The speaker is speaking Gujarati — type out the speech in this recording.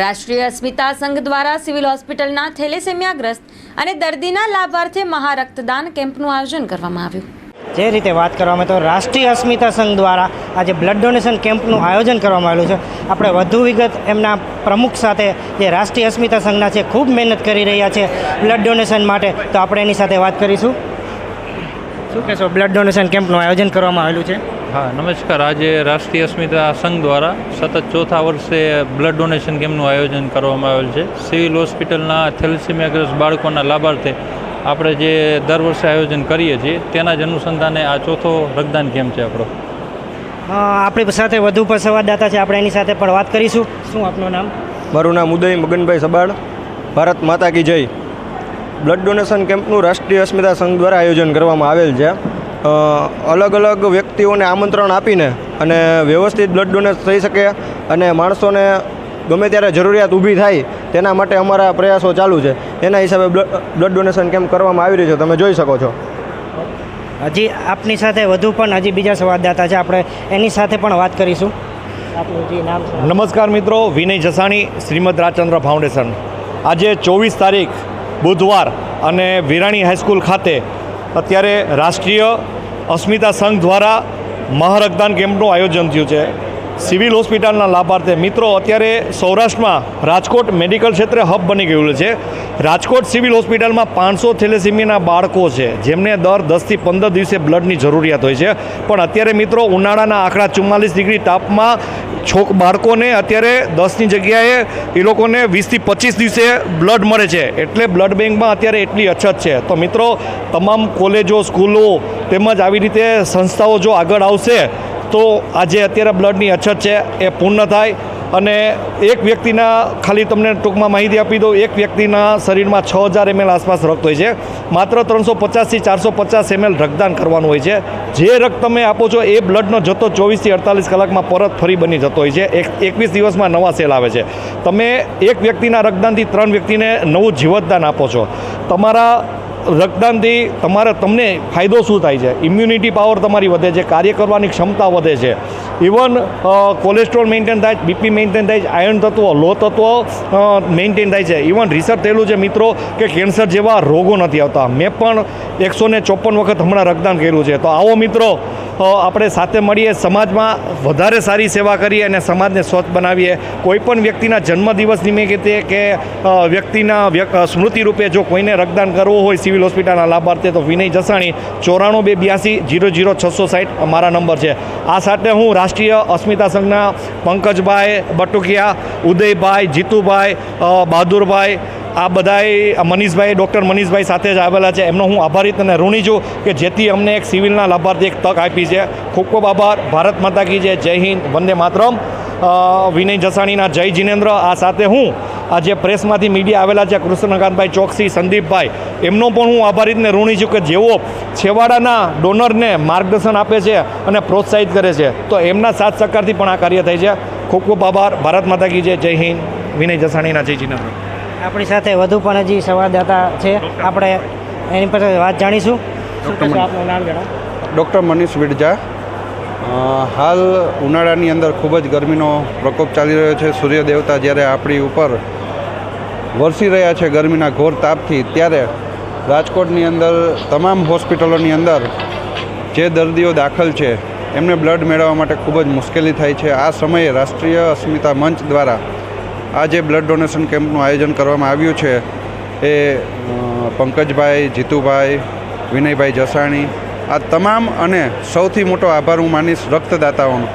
રાષ્ટ્રીય અસ્મિતા સંઘ દ્વારા સિવિલ હોસ્પિટલના થેલેસેમિયાગ્રસ્ત અને દર્દીના લાભાર્થે મહારક્તદાન કેમ્પનું આયોજન કરવામાં આવ્યું. જે રીતે વાત કરવામાં તો રાષ્ટ્રીય અસ્મિતા સંઘ દ્વારા આજે બ્લડ ડોનેશન કેમ્પનું આયોજન કરવામાં આવેલું છે. આપણે વધુ વિગત એમના પ્રમુખ સાથે જે રાષ્ટ્રીય અસ્મિતા સંઘના છે ખૂબ મહેનત કરી રહ્યા છે બ્લડ ડોનેશન માટે, તો આપણે એની સાથે વાત કરીશું. શું કહેશો? બ્લડ ડોનેશન કેમ્પનું આયોજન કરવામાં આવેલું છે? હા નમસ્કાર. આજે રાષ્ટ્રીય અસ્મિતા સંઘ દ્વારા સતત ચોથા વર્ષે બ્લડ ડોનેશન કેમ્પનું આયોજન કરવામાં આવેલ છે. સિવિલ હોસ્પિટલના થેલેસેમિયાગ્રસ્ત બાળકોના લાભાર્થે આપણે જે દર વર્ષે આયોજન કરીએ છીએ તેના જ અનુસંધાને આ ચોથો રક્તદાન કેમ્પ છે આપણો. આપણી સાથે વધુ પણ સંવાદદાતા છે. આપણે એની સાથે પણ વાત કરીશું. શું આપનું નામ? મારું નામ ઉદય મગનભાઈ સબાળ. ભારત માતા કી જય. બ્લડ ડોનેશન કેમ્પનું રાષ્ટ્રીય અસ્મિતા સંઘ દ્વારા આયોજન કરવામાં આવેલ છે. અલગ અલગ વ્યક્તિઓને આમંત્રણ આપીને અને વ્યવસ્થિત બ્લડ ડોનેટ થઈ શકે અને માણસોને ગમે ત્યારે જરૂરિયાત ઊભી થાય તેના માટે અમારા પ્રયાસો ચાલુ છે. એના હિસાબે બ્લડ બ્લડ ડોનેશન કેમ કરવામાં આવી રહ્યું છે તમે જોઈ શકો છો. હજી આપની સાથે વધુ પણ હજી બીજા સંવાદદાતા છે. આપણે એની સાથે પણ વાત કરીશું. નમસ્કાર મિત્રો વિનય જસાણી શ્રીમદ રાજચંદ્ર ફાઉન્ડેશન. આજે ચોવીસ તારીખ બુધવાર અને વિરાણી હાઈસ્કૂલ ખાતે અત્યારે રાષ્ટ્રીય અસ્મિતા સંઘ દ્વારા મહારક્તદાન કેમ્પનું આયોજન થયું છે. સિવિલ હોસ્પિટલના લાભાર્થે. મિત્રો, અત્યારે સૌરાષ્ટ્રમાં રાજકોટ મેડિકલ ક્ષેત્રે હબ બની ગયું છે. રાજકોટ સિવિલ હોસ્પિટલમાં પાંચસો થેલેસીમિયાના બાળકો છે, જેમને દર દસથી પંદર દિવસે બ્લડની જરૂરિયાત હોય છે. પણ અત્યારે મિત્રો, ઉનાળાના આંકડા ચુમ્માલીસ ડિગ્રી તાપમાં છોક, બાળકોને અત્યારે દસની જગ્યાએ એ લોકોને વીસથી પચીસ દિવસે બ્લડ મળે છે. એટલે બ્લડ બેંકમાં અત્યારે એટલી અછત છે. તો મિત્રો, તમામ કોલેજો, સ્કૂલો તેમજ આવી રીતે સંસ્થાઓ જો આગળ આવશે તો આજે અત્યારે બ્લડની અછત છે, એ પૂર્ણ થાય અને એક વ્યક્તિના ખાલી તમને ટૂંકમાં માહિતી આપી દઉં, એક વ્યક્તિના શરીરમાં છ હજાર એમએલ આસપાસ રક્ત હોય છે. માત્ર ત્રણસો પચાસથી ચારસો પચાસ એમએલ રક્તદાન કરવાનું હોય છે. જે રક્ત તમે આપો છો, એ બ્લડનો જથ્થો ચોવીસથી અડતાલીસ કલાકમાં પરત ફરી બની જતો હોય છે. એક, એકવીસ દિવસમાં નવા સેલ આવે છે. તમે એક વ્યક્તિના રક્તદાનથી ત્રણ વ્યક્તિને નવું જીવતદાન આપો છો. તમારા રક્તદાનથી તમારે તમને ફાયદો શું થાય છે? ઇમ્યુનિટી પાવર તમારી વધે છે, કાર્ય કરવાની ક્ષમતા વધે છે. ઇવન કોલેસ્ટ્રોલ મેન્ટેન થાય બીપી મેન્ટેન થાય છે આયર્ન તત્વો લો તત્વો મેન્ટેન થાય છે. ઇવન રિસર્ચ થયેલું છે મિત્રો કે કેન્સર જેવા રોગો નથી આવતા. મેં પણ એકસો ચોપન વખત હમણાં રક્તદાન કર્યું છે. તો આવો મિત્રો આપણે સાથે મળીએ, સમાજમાં વધારે સારી સેવા કરીએ અને સમાજને સ્વચ્છ બનાવીએ. કોઈપણ વ્યક્તિના જન્મદિવસ નિમિત્તે કે વ્યક્તિના વ્યક- સ્મૃતિ રૂપે જો કોઈને રક્તદાન કરવું હોય સિવિલ હોસ્પિટલના લાભાર્થે તો વિનય જસાણી, ચોરાણું બે બ્યાસી, જીરો જીરો છસો સાઠ મારા નંબર છે. આ સાથે હું રાષ્ટ્રીય અસ્મિતા સંઘના પંકજભાઈ બટુકિયા, ઉદયભાઈ, જીતુભાઈ બહાદુરભાઈ આ બધાય મનીષભાઈ, ડૉક્ટર મનીષભાઈ સાથે જ આવેલા છે. એમનો હું આભારી અને ઋણી છું કે જેથી અમને એક સિવિલના લાભાર્થી એક તક આપી છે. ખૂબ ખૂબ આભાર. ભારત માતા કી જય. જય હિન્દ. વંદે માતરમ. વિનય જસાણીના જય જીનેન્દ્ર. આ સાથે હું આ જે પ્રેસમાંથી મીડિયા આવેલા છે કૃષ્ણકાંતભાઈ ચોકસી, સંદીપભાઈ. એમનો પણ હું આભારિતને ઋણી છું કે જેઓ છેવાડાના ડોનરને માર્ગદર્શન આપે છે અને પ્રોત્સાહિત કરે છે. તો એમના સાથ સહકારથી પણ આ કાર્ય થાય છે. ખૂબ ખૂબ આભાર. ભારત માતા કી જય. જય હિન્દ. વિનય જસાણીના જય જીનેન્દ્ર. આપણી સાથે વધુ પણ હજી સંવાદદાતા છે. આપણે એની પર વાત જાણીશું. શું આપનું નામ જણાવો. ડૉક્ટર મનીષ વિડજા હાલ ઉનાળાની અંદર ખૂબ જ ગરમીનો પ્રકોપ ચાલી રહ્યો છે. સૂર્ય દેવતા જ્યારે આપણી ઉપર વરસી રહ્યા છે ગરમીના ઘોર તાપથી ત્યારે રાજકોટની અંદર તમામ હોસ્પિટલોની અંદર જે દર્દીઓ દાખલ છે એમને બ્લડ મેળવવા માટે ખૂબ જ મુશ્કેલી થાય છે. આ સમયે રાષ્ટ્રીય અસ્મિતા મંચ દ્વારા આ જે બ્લડ ડોનેશન કેમ્પનું આયોજન કરવામાં આવ્યું છે એ પંકજભાઈ, જીતુભાઈ, વિનયભાઈ જસાણી, આ તમામ અને સૌથી મોટો આભાર હું માનીશ રક્તદાતાઓનો.